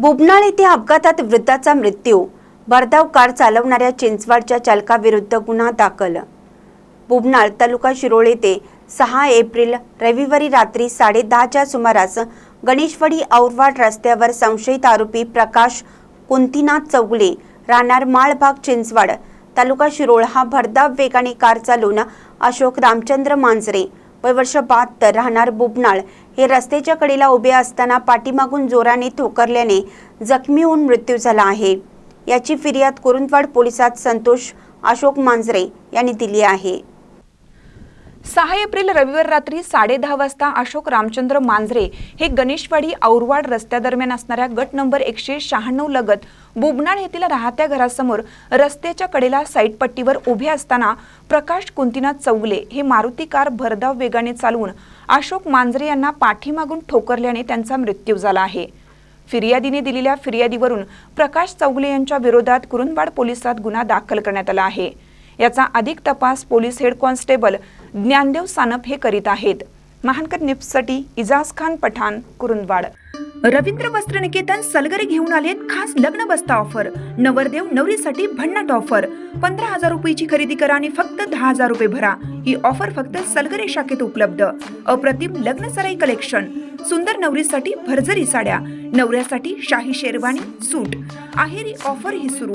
बुबनाळ येथे अपघातात वृद्धाचा मृत्यू. भरधाव कार चालवणाऱ्या चिंचवाडच्या चालकाविरुद्ध गुन्हा दाखल. बुबनाळ तालुका शिरोळ येथे सहा एप्रिल रविवारी रात्री साडेदहाच्या सुमारास गणेशवाडी औरवाड रस्त्यावर संशयित आरोपी प्रकाश कुंतीनाथ चौगले राहणार माळभाग चिंचवाड. तालुका शिरोळ हा भरधाव वेगाने कार चालवून अशोक रामचंद्र मांजरे वय वर्ष बहात्तर राहणार बुबनाळ हे रस्त्याच्या कडेला उभे असताना पाठीमागून जोराने ठोकरल्याने जखमी होऊन मृत्यू झाला आहे. याची फिर्याद कुरुंदवाड पोलिसात संतोष अशोक मांजरे यांनी दिली आहे. सहा एप्रिल रविवार रात्री साडेदहा वाजता अशोक रामचंद्र मांजरे हे गणेशवाडी औरवाड रस्त्यादरम्यान असणाऱ्या गट नंबर एकशे शहाण्णव लगत बुबनाळ येथील राहत्या घरासमोर रस्त्याच्या कडेला साईटपट्टीवर उभे असताना प्रकाश कुंतीनाथ चौगले हे मारुती कार भरधाव वेगाने चालवून अशोक मांजरे यांना पाठीमागून ठोकरल्याने त्यांचा मृत्यू झाला आहे. फिर्यादीने दिलेल्या फिर्यादीवरून प्रकाश चौगले यांच्या विरोधात कुरुंदवाड पोलिसात गुन्हा दाखल करण्यात आला आहे. याचा अधिक तपास police head constable Dnyandev Sanap हे करीत आहेत. महानकर निप्ससाठी इजाज खान पठाण कुरुंदवाड. रवींद्र वस्त्र निकेतन सलगरे घेऊन आलेत खास लग्न बस्ता ऑफर. नवरदेव नवरीसाठी भन्नाट ऑफर. पंधरा हजार रुपयाची खरेदी करा आणि फक्त दहा हजार रुपये भरा. ही ऑफर फक्त सलगरे शाखेत उपलब्ध. अप्रतिम लग्न सराई कलेक्शन. सुंदर नवरीसाठी भरजरी साड्या. नवऱ्यासाठी शाही शेरवानी सूट. आहेरी ऑफर ही सुरू.